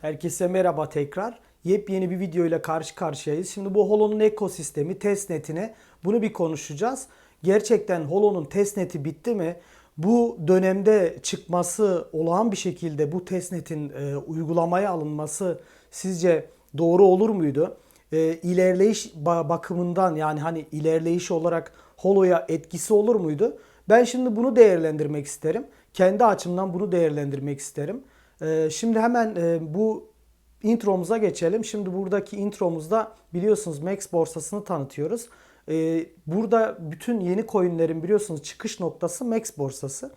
Herkese merhaba tekrar. Yepyeni bir video ile karşı karşıyayız. Şimdi bu Holo'nun ekosistemi, testnetini bunu bir konuşacağız. Gerçekten Holo'nun testneti bitti mi? Bu dönemde çıkması olağan bir şekilde bu testnetin e, uygulamaya alınması sizce doğru olur muydu? E, ilerleyiş ba- bakımından yani hani ilerleyiş olarak Holo'ya etkisi olur muydu? Ben şimdi bunu değerlendirmek isterim. Kendi açımdan bunu değerlendirmek isterim. Ee, şimdi hemen e, bu intromuza geçelim. Şimdi buradaki intromuzda biliyorsunuz Max borsasını tanıtıyoruz. Ee, burada bütün yeni coinlerin biliyorsunuz çıkış noktası Max borsası.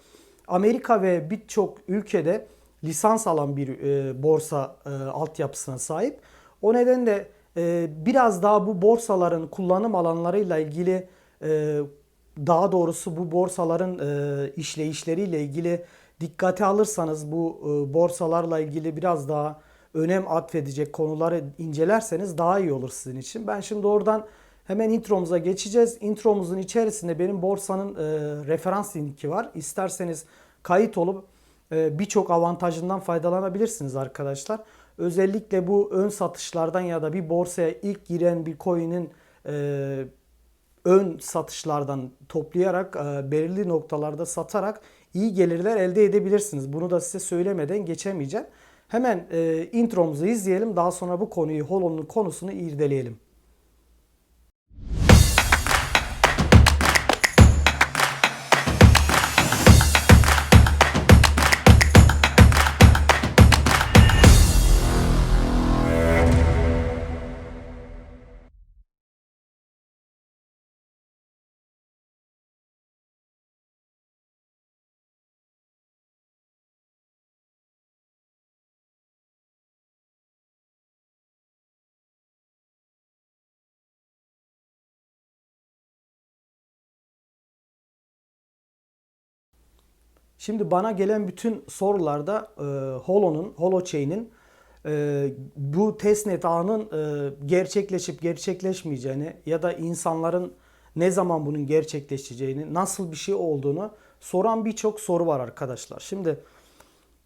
Amerika ve birçok ülkede lisans alan bir e, borsa e, altyapısına sahip. O nedenle biraz daha bu borsaların kullanım alanlarıyla ilgili daha doğrusu bu borsaların işleyişleriyle ilgili dikkate alırsanız bu e, borsalarla ilgili biraz daha önem atfedecek konuları incelerseniz daha iyi olur sizin için. Ben şimdi oradan hemen intromuza geçeceğiz. Intromuzun içerisinde benim borsanın e, referans linki var. İsterseniz kayıt olup e, birçok avantajından faydalanabilirsiniz arkadaşlar. Özellikle bu ön satışlardan ya da bir borsaya ilk giren bir coin'in e, ön satışlardan toplayarak e, belirli noktalarda satarak iyi gelirler elde edebilirsiniz. Bunu da size söylemeden geçemeyeceğim. Hemen e, intromuzu izleyelim. Daha sonra bu konuyu, Holo'nun konusunu irdeleyelim. Şimdi bana gelen bütün sorularda e, Holo'nun, Holochain'in e, bu testnet ağının e, gerçekleşip gerçekleşmeyeceğini ya da insanların ne zaman bunun gerçekleşeceğini, nasıl bir şey olduğunu soran birçok soru var arkadaşlar. Şimdi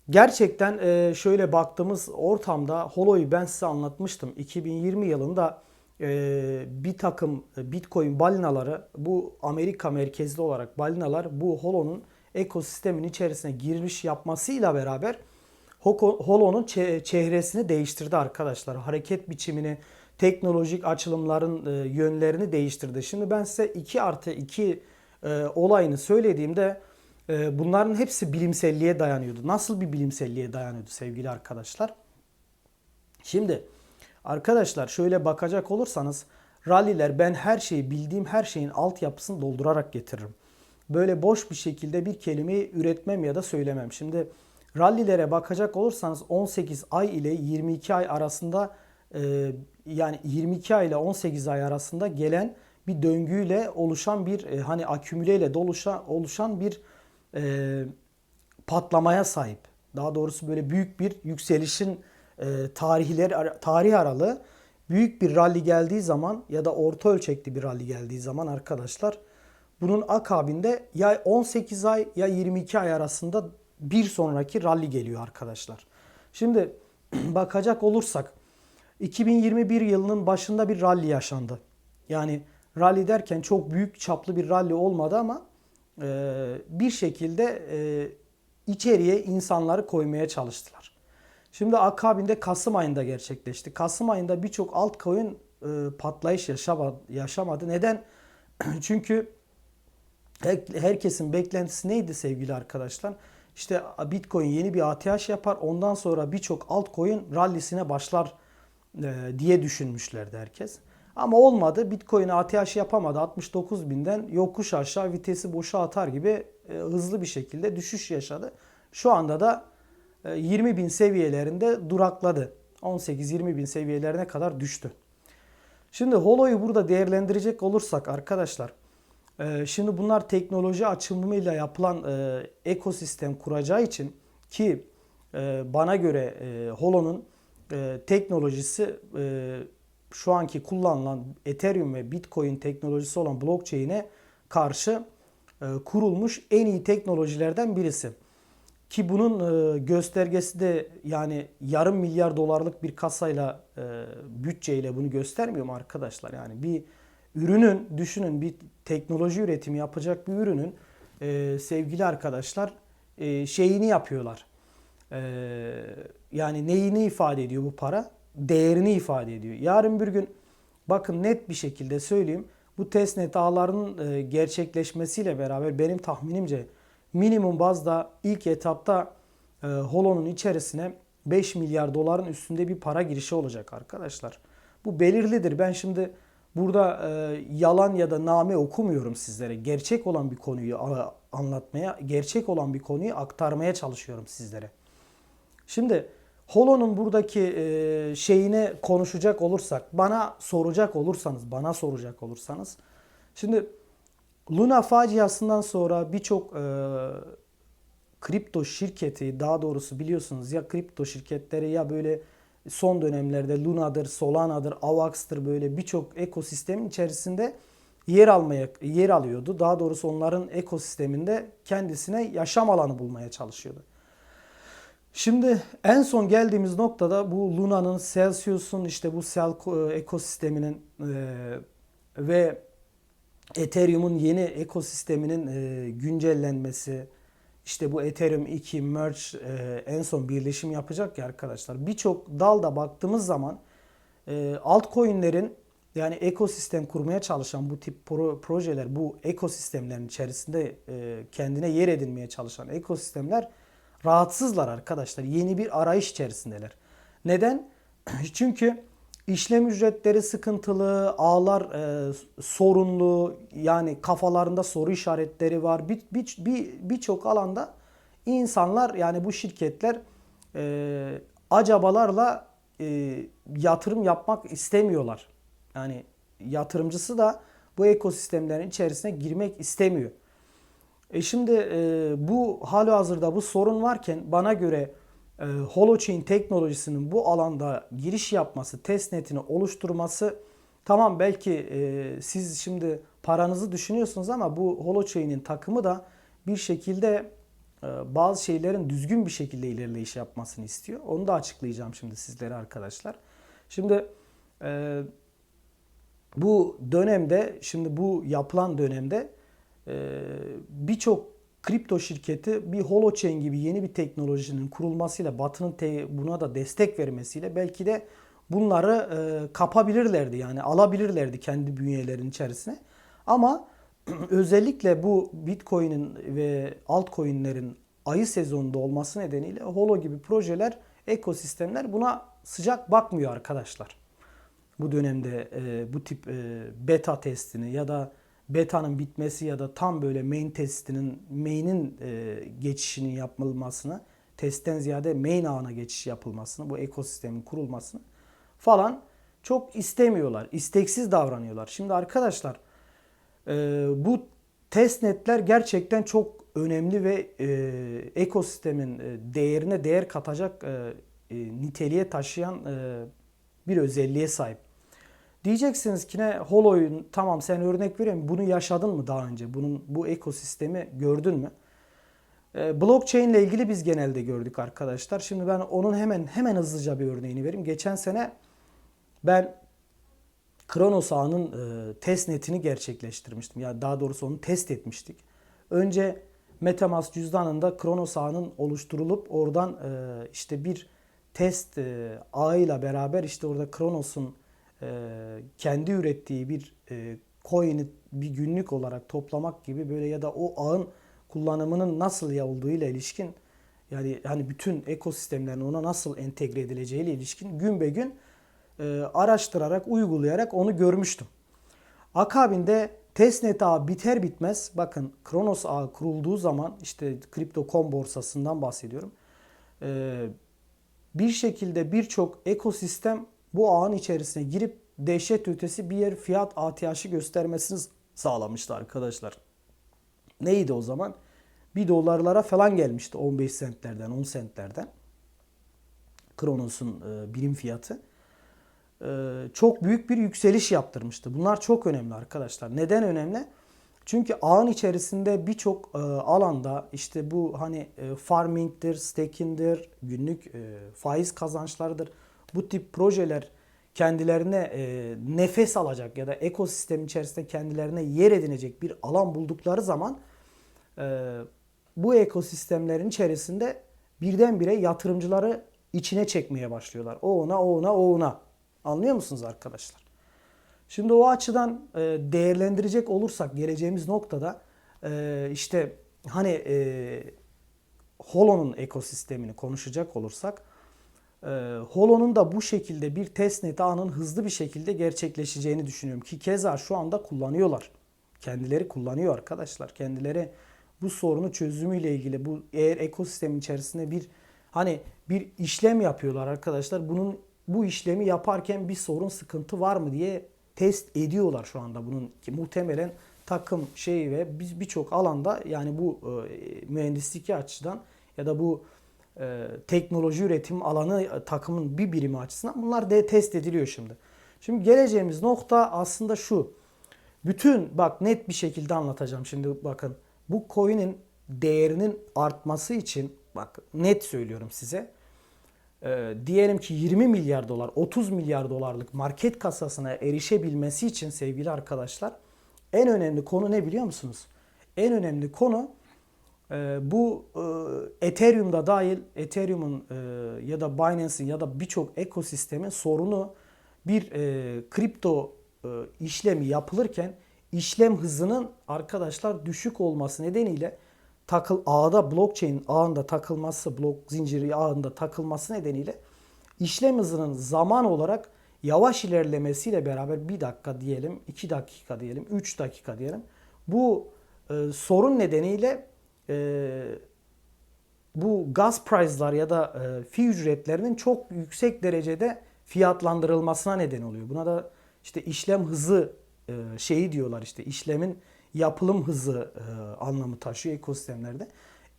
gerçekten e, şöyle baktığımız ortamda Holo'yu ben size anlatmıştım. 2020 yılında e, bir takım Bitcoin balinaları bu Amerika merkezli olarak balinalar bu Holo'nun ekosistemin içerisine giriş yapmasıyla beraber Holo'nun çe- çehresini değiştirdi arkadaşlar. Hareket biçimini, teknolojik açılımların e, yönlerini değiştirdi. Şimdi ben size 2 artı 2 e, olayını söylediğimde e, bunların hepsi bilimselliğe dayanıyordu. Nasıl bir bilimselliğe dayanıyordu sevgili arkadaşlar? Şimdi arkadaşlar şöyle bakacak olursanız ralliler ben her şeyi bildiğim her şeyin altyapısını doldurarak getiririm. Böyle boş bir şekilde bir kelimeyi üretmem ya da söylemem. Şimdi rallilere bakacak olursanız 18 ay ile 22 ay arasında e, yani 22 ay ile 18 ay arasında gelen bir döngüyle oluşan bir e, hani akümüleyle doluşan oluşan bir e, patlamaya sahip. Daha doğrusu böyle büyük bir yükselişin e, tarihleri tarih aralığı büyük bir rally geldiği zaman ya da orta ölçekli bir rally geldiği zaman arkadaşlar bunun akabinde ya 18 ay ya 22 ay arasında bir sonraki rally geliyor arkadaşlar. Şimdi bakacak olursak 2021 yılının başında bir rally yaşandı. Yani rally derken çok büyük çaplı bir rally olmadı ama e, bir şekilde e, içeriye insanları koymaya çalıştılar. Şimdi akabinde Kasım ayında gerçekleşti. Kasım ayında birçok altcoin e, patlayış yaşamadı, yaşamadı. Neden? Çünkü herkesin beklentisi neydi sevgili arkadaşlar? İşte Bitcoin yeni bir ATH yapar. Ondan sonra birçok altcoin rallisine başlar e, diye düşünmüşlerdi herkes. Ama olmadı. Bitcoin ATH yapamadı. 69 binden yokuş aşağı vitesi boşa atar gibi e, hızlı bir şekilde düşüş yaşadı. Şu anda da e, 20 bin seviyelerinde durakladı. 18-20 bin seviyelerine kadar düştü. Şimdi Holo'yu burada değerlendirecek olursak arkadaşlar, e, şimdi bunlar teknoloji açılımıyla yapılan e, ekosistem kuracağı için ki e, bana göre e, Holo'nun teknolojisi şu anki kullanılan Ethereum ve Bitcoin teknolojisi olan blockchain'e karşı kurulmuş en iyi teknolojilerden birisi. Ki bunun göstergesi de yani yarım milyar dolarlık bir kasayla bütçeyle bunu göstermiyor mu arkadaşlar? Yani bir ürünün düşünün bir teknoloji üretimi yapacak bir ürünün e, sevgili arkadaşlar e, şeyini yapıyorlar. E, yani neyini ifade ediyor bu para? Değerini ifade ediyor. Yarın bir gün bakın net bir şekilde söyleyeyim. Bu testnet ağlarının e, gerçekleşmesiyle beraber benim tahminimce minimum bazda ilk etapta e, Holo'nun içerisine 5 milyar doların üstünde bir para girişi olacak arkadaşlar. Bu belirlidir. Ben şimdi burada e, yalan ya da name okumuyorum sizlere. Gerçek olan bir konuyu anlatmaya, gerçek olan bir konuyu aktarmaya çalışıyorum sizlere. Şimdi Holo'nun buradaki e, şeyine konuşacak olursak, bana soracak olursanız, bana soracak olursanız. Şimdi Luna faciasından sonra birçok e, kripto şirketi, daha doğrusu biliyorsunuz ya kripto şirketleri ya böyle son dönemlerde Luna'dır, Solana'dır, Avax'tır böyle birçok ekosistemin içerisinde yer almaya yer alıyordu. Daha doğrusu onların ekosisteminde kendisine yaşam alanı bulmaya çalışıyordu. Şimdi en son geldiğimiz noktada bu Luna'nın, Celsius'un işte bu sel ekosisteminin e, ve Ethereum'un yeni ekosisteminin e, güncellenmesi, işte bu Ethereum 2 merge e, en son birleşim yapacak ya arkadaşlar. Birçok dalda baktığımız zaman e, altcoin'lerin yani ekosistem kurmaya çalışan bu tip pro- projeler, bu ekosistemlerin içerisinde e, kendine yer edinmeye çalışan ekosistemler rahatsızlar arkadaşlar. Yeni bir arayış içerisindeler. Neden? Çünkü işlem ücretleri sıkıntılı, ağlar e, sorunlu, yani kafalarında soru işaretleri var. Bir bir bir birçok alanda insanlar yani bu şirketler e, acabalarla e, yatırım yapmak istemiyorlar. Yani yatırımcısı da bu ekosistemlerin içerisine girmek istemiyor. E şimdi e, bu hali hazırda bu sorun varken bana göre e, Holochain teknolojisinin bu alanda giriş yapması, testnetini oluşturması tamam belki e, siz şimdi paranızı düşünüyorsunuz ama bu Holochain'in takımı da bir şekilde e, bazı şeylerin düzgün bir şekilde ilerleyiş yapmasını istiyor. Onu da açıklayacağım şimdi sizlere arkadaşlar. Şimdi e, bu dönemde şimdi bu yapılan dönemde e, birçok kripto şirketi bir holochain gibi yeni bir teknolojinin kurulmasıyla Batı'nın buna da destek vermesiyle belki de bunları e, kapabilirlerdi yani alabilirlerdi kendi bünyelerinin içerisine. Ama özellikle bu Bitcoin'in ve altcoin'lerin ayı sezonunda olması nedeniyle Holo gibi projeler, ekosistemler buna sıcak bakmıyor arkadaşlar bu dönemde e, bu tip e, beta testini ya da beta'nın bitmesi ya da tam böyle main testinin main'in e, geçişinin yapılmasını testten ziyade main ağına geçiş yapılmasını bu ekosistemin kurulmasını falan çok istemiyorlar. isteksiz davranıyorlar. Şimdi arkadaşlar e, bu testnetler gerçekten çok önemli ve e, ekosistemin e, değerine değer katacak e, e, niteliğe taşıyan e, bir özelliğe sahip. Diyeceksiniz ki ne Holo'yun tamam sen örnek veriyorum bunu yaşadın mı daha önce? Bunun bu ekosistemi gördün mü? Ee, blockchain ile ilgili biz genelde gördük arkadaşlar. Şimdi ben onun hemen hemen hızlıca bir örneğini vereyim. Geçen sene ben Kronos ağının e, testnetini gerçekleştirmiştim. Ya daha doğrusu onu test etmiştik. Önce MetaMask cüzdanında Kronos ağının oluşturulup oradan e, işte bir test e, ağıyla beraber işte orada Kronos'un e, kendi ürettiği bir e, coin'i bir günlük olarak toplamak gibi böyle ya da o ağın kullanımının nasıl olduğu ile ilişkin yani hani bütün ekosistemlerin ona nasıl entegre edileceği ile ilişkin gün be gün e, araştırarak, uygulayarak onu görmüştüm. Akabinde testnet ağı biter bitmez bakın Kronos ağı kurulduğu zaman işte Crypto.com borsasından bahsediyorum. E, bir şekilde birçok ekosistem bu ağın içerisine girip dehşet ötesi bir yer fiyat ATH'ı göstermesini sağlamıştı arkadaşlar. Neydi o zaman? 1 dolarlara falan gelmişti 15 sentlerden 10 sentlerden. Kronos'un e, birim fiyatı. E, çok büyük bir yükseliş yaptırmıştı. Bunlar çok önemli arkadaşlar. Neden önemli? Çünkü ağın içerisinde birçok e, alanda işte bu hani e, farming'dir, staking'dir, günlük e, faiz kazançlarıdır. Bu tip projeler kendilerine e, nefes alacak ya da ekosistem içerisinde kendilerine yer edinecek bir alan buldukları zaman e, bu ekosistemlerin içerisinde birdenbire yatırımcıları içine çekmeye başlıyorlar. O ona, o ona, o ona. Anlıyor musunuz arkadaşlar? Şimdi o açıdan e, değerlendirecek olursak geleceğimiz noktada e, işte hani e, Holo'nun ekosistemini konuşacak olursak e, Holo'nun da bu şekilde bir testnet ağının hızlı bir şekilde gerçekleşeceğini düşünüyorum ki keza şu anda kullanıyorlar. Kendileri kullanıyor arkadaşlar. Kendileri bu sorunu çözümüyle ilgili bu eğer ekosistemin içerisinde bir hani bir işlem yapıyorlar arkadaşlar. Bunun bu işlemi yaparken bir sorun sıkıntı var mı diye test ediyorlar şu anda bunun ki muhtemelen takım şey ve biz birçok alanda yani bu e, mühendislik açıdan ya da bu e, teknoloji üretim alanı e, takımın bir birimi açısından bunlar de test ediliyor şimdi. Şimdi geleceğimiz nokta aslında şu. Bütün bak net bir şekilde anlatacağım şimdi bakın. Bu coin'in değerinin artması için bak net söylüyorum size. Ee, diyelim ki 20 milyar dolar, 30 milyar dolarlık market kasasına erişebilmesi için sevgili arkadaşlar en önemli konu ne biliyor musunuz? En önemli konu e, bu e, Ethereum'da dahil Ethereum'un e, ya da Binance'in ya da birçok ekosistemin sorunu bir e, kripto e, işlemi yapılırken işlem hızının arkadaşlar düşük olması nedeniyle takıl ağda blockchain ağında takılması, blok zinciri ağında takılması nedeniyle işlem hızının zaman olarak yavaş ilerlemesiyle beraber bir dakika diyelim, iki dakika diyelim, üç dakika diyelim. Bu e, sorun nedeniyle e, bu gaz price'lar ya da e, fi ücretlerinin çok yüksek derecede fiyatlandırılmasına neden oluyor. Buna da işte işlem hızı e, şeyi diyorlar işte işlemin yapılım hızı e, anlamı taşıyor ekosistemlerde.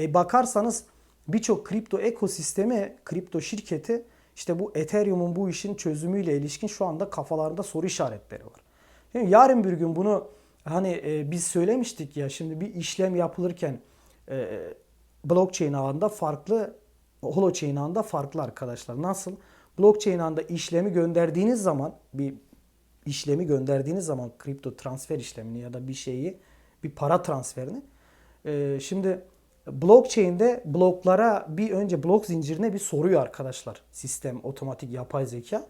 E bakarsanız birçok kripto ekosistemi, kripto şirketi işte bu Ethereum'un bu işin çözümüyle ilişkin şu anda kafalarında soru işaretleri var. Şimdi yarın bir gün bunu hani e, biz söylemiştik ya şimdi bir işlem yapılırken e, blockchain ağında farklı, holochain ağında farklı arkadaşlar. Nasıl? Blockchain ağında işlemi gönderdiğiniz zaman bir işlemi gönderdiğiniz zaman kripto transfer işlemini ya da bir şeyi bir para transferini e, şimdi blockchain'de bloklara bir önce blok zincirine bir soruyor arkadaşlar sistem otomatik yapay zeka.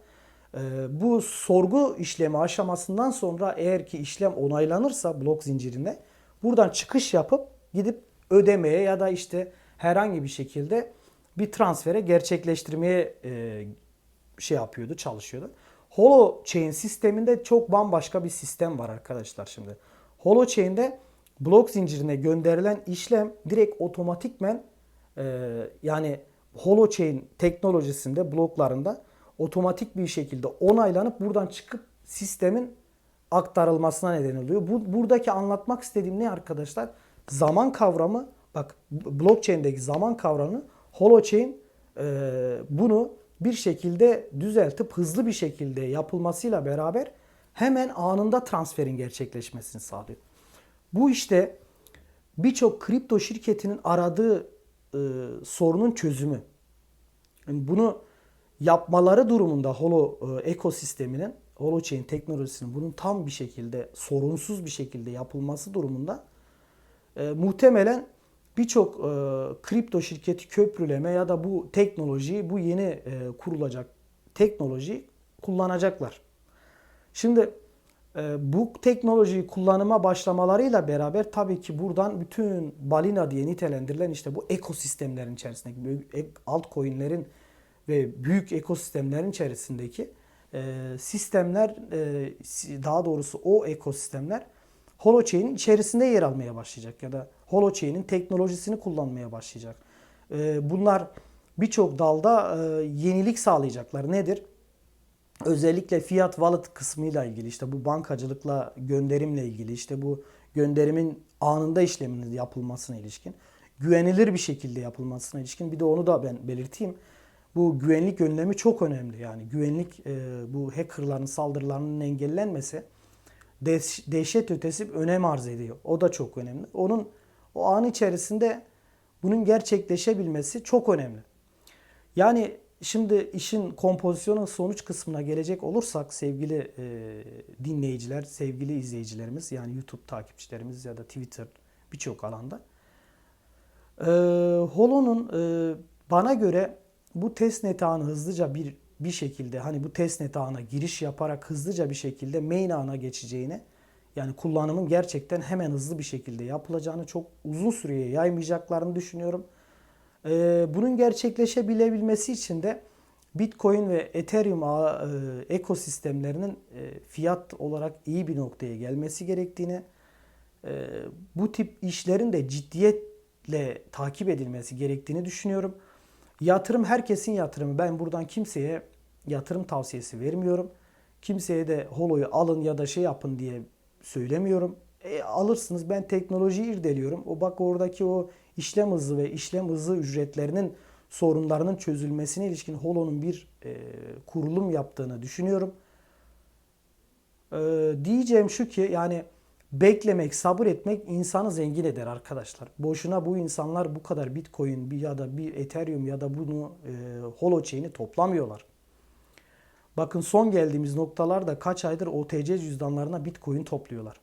E, bu sorgu işlemi aşamasından sonra eğer ki işlem onaylanırsa blok zincirinde buradan çıkış yapıp gidip ödemeye ya da işte herhangi bir şekilde bir transfere gerçekleştirmeye e, şey yapıyordu, çalışıyordu. Holochain sisteminde çok bambaşka bir sistem var arkadaşlar şimdi. Holochain'de blok zincirine gönderilen işlem direkt otomatikmen e, yani Holochain teknolojisinde bloklarında otomatik bir şekilde onaylanıp buradan çıkıp sistemin aktarılmasına neden oluyor. Bu, buradaki anlatmak istediğim ne arkadaşlar? Zaman kavramı bak blockchain'deki zaman kavramı holochain e, bunu bir şekilde düzeltip hızlı bir şekilde yapılmasıyla beraber hemen anında transferin gerçekleşmesini sağlıyor. Bu işte birçok kripto şirketinin aradığı e, sorunun çözümü. Yani bunu yapmaları durumunda Holo e, ekosisteminin, Holochain teknolojisinin bunun tam bir şekilde sorunsuz bir şekilde yapılması durumunda e, muhtemelen birçok e, kripto şirketi köprüleme ya da bu teknolojiyi, bu yeni e, kurulacak teknolojiyi kullanacaklar. Şimdi e, bu teknolojiyi kullanıma başlamalarıyla beraber tabii ki buradan bütün balina diye nitelendirilen işte bu ekosistemlerin içerisindeki büyük altcoin'lerin ve büyük ekosistemlerin içerisindeki e, sistemler e, daha doğrusu o ekosistemler Holochain'in içerisinde yer almaya başlayacak ya da Holochain'in teknolojisini kullanmaya başlayacak. E, bunlar birçok dalda e, yenilik sağlayacaklar. Nedir? Özellikle fiat wallet kısmıyla ilgili işte bu bankacılıkla gönderimle ilgili işte bu gönderimin anında işleminin yapılmasına ilişkin güvenilir bir şekilde yapılmasına ilişkin bir de onu da ben belirteyim. Bu güvenlik önlemi çok önemli. Yani güvenlik bu hackerların saldırılarının engellenmesi dehşet ötesi bir önem arz ediyor. O da çok önemli. Onun o an içerisinde bunun gerçekleşebilmesi çok önemli. Yani şimdi işin kompozisyonun sonuç kısmına gelecek olursak sevgili e, dinleyiciler, sevgili izleyicilerimiz yani YouTube takipçilerimiz ya da Twitter birçok alanda. E, Holo'nun e, bana göre bu testnet ağını hızlıca bir bir şekilde hani bu testnet ağına giriş yaparak hızlıca bir şekilde main ağına geçeceğini yani kullanımın gerçekten hemen hızlı bir şekilde yapılacağını çok uzun süreye yaymayacaklarını düşünüyorum. Ee, bunun gerçekleşebilebilmesi için de Bitcoin ve Ethereum ağı, e, ekosistemlerinin e, fiyat olarak iyi bir noktaya gelmesi gerektiğini, e, bu tip işlerin de ciddiyetle takip edilmesi gerektiğini düşünüyorum. Yatırım herkesin yatırımı. Ben buradan kimseye yatırım tavsiyesi vermiyorum. Kimseye de holoyu alın ya da şey yapın diye söylemiyorum. E, alırsınız. Ben teknolojiyi irdeliyorum. O bak oradaki o işlem hızı ve işlem hızı ücretlerinin sorunlarının çözülmesine ilişkin Holo'nun bir e, kurulum yaptığını düşünüyorum. E, diyeceğim şu ki yani beklemek, sabır etmek insanı zengin eder arkadaşlar. Boşuna bu insanlar bu kadar Bitcoin ya da bir Ethereum ya da bunu e, Holochain'i toplamıyorlar. Bakın son geldiğimiz noktalarda kaç aydır OTC cüzdanlarına Bitcoin topluyorlar.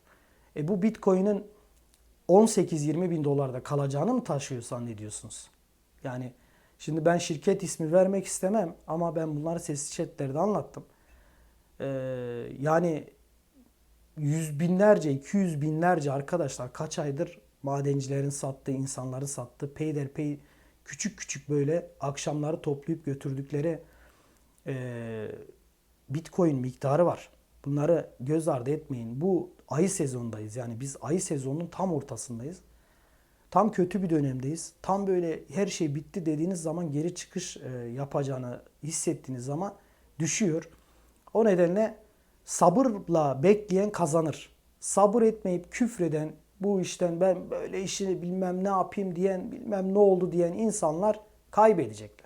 E bu Bitcoin'in 18-20 bin dolarda kalacağını mı taşıyor zannediyorsunuz? Yani şimdi ben şirket ismi vermek istemem ama ben bunları sesli chatlerde anlattım. Ee, yani yüz binlerce, 200 binlerce arkadaşlar kaç aydır madencilerin sattığı, insanların sattığı peyderpey küçük küçük böyle akşamları toplayıp götürdükleri e, Bitcoin miktarı var. Bunları göz ardı etmeyin. Bu ayı sezondayız. Yani biz ayı sezonunun tam ortasındayız. Tam kötü bir dönemdeyiz. Tam böyle her şey bitti dediğiniz zaman geri çıkış e, yapacağını hissettiğiniz zaman düşüyor. O nedenle sabırla bekleyen kazanır. Sabır etmeyip küfreden, bu işten ben böyle işini bilmem ne yapayım diyen, bilmem ne oldu diyen insanlar kaybedecekler.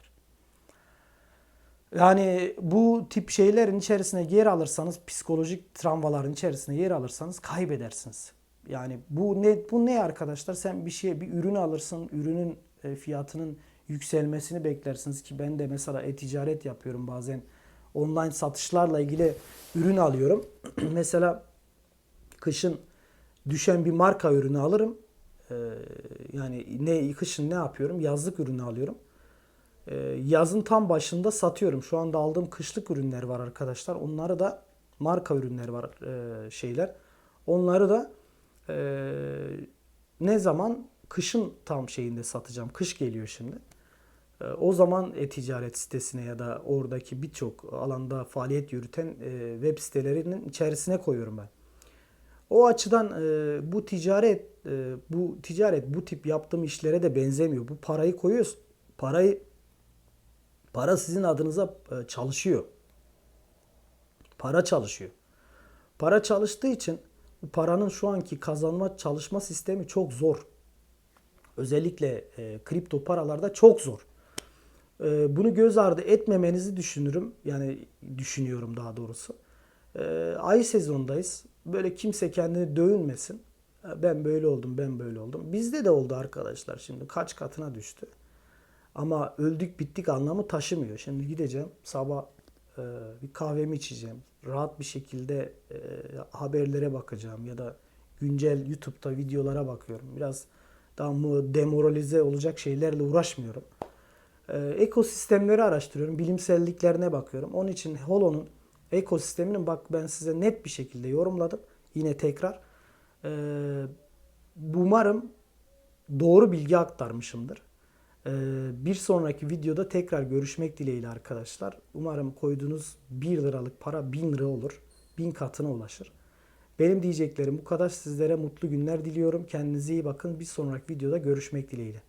Yani bu tip şeylerin içerisine yer alırsanız, psikolojik travmaların içerisine yer alırsanız kaybedersiniz. Yani bu ne bu ne arkadaşlar? Sen bir şey bir ürün alırsın, ürünün e, fiyatının yükselmesini beklersiniz ki ben de mesela e-ticaret yapıyorum bazen online satışlarla ilgili ürün alıyorum. mesela kışın düşen bir marka ürünü alırım. Ee, yani ne kışın ne yapıyorum? Yazlık ürünü alıyorum. Ee, yazın tam başında satıyorum. Şu anda aldığım kışlık ürünler var arkadaşlar. Onları da marka ürünler var e, şeyler. Onları da e, ne zaman kışın tam şeyinde satacağım. Kış geliyor şimdi. E, o zaman e-ticaret sitesine ya da oradaki birçok alanda faaliyet yürüten e, web sitelerinin içerisine koyuyorum ben. O açıdan e, bu ticaret e, bu ticaret bu tip yaptığım işlere de benzemiyor. Bu parayı koyuyoruz. Parayı para sizin adınıza çalışıyor. Para çalışıyor. Para çalıştığı için bu paranın şu anki kazanma çalışma sistemi çok zor. Özellikle kripto paralarda çok zor. E, bunu göz ardı etmemenizi düşünürüm. Yani düşünüyorum daha doğrusu. E, ay sezondayız. Böyle kimse kendini dövünmesin. E, Ben böyle oldum, ben böyle oldum. Bizde de oldu arkadaşlar şimdi. Kaç katına düştü. Ama öldük bittik anlamı taşımıyor. Şimdi gideceğim sabah e, bir kahvemi içeceğim. Rahat bir şekilde e, haberlere bakacağım ya da güncel YouTube'da videolara bakıyorum. Biraz daha mı demoralize olacak şeylerle uğraşmıyorum. E, ekosistemleri araştırıyorum. Bilimselliklerine bakıyorum. Onun için Holo'nun ekosisteminin bak ben size net bir şekilde yorumladım. Yine tekrar. E, umarım doğru bilgi aktarmışımdır. Ee, Bir sonraki videoda tekrar görüşmek dileğiyle arkadaşlar. Umarım koyduğunuz 1 liralık para 1000 lira olur. 1000 katına ulaşır. Benim diyeceklerim bu kadar. Sizlere mutlu günler diliyorum. Kendinize iyi bakın. Bir sonraki videoda görüşmek dileğiyle.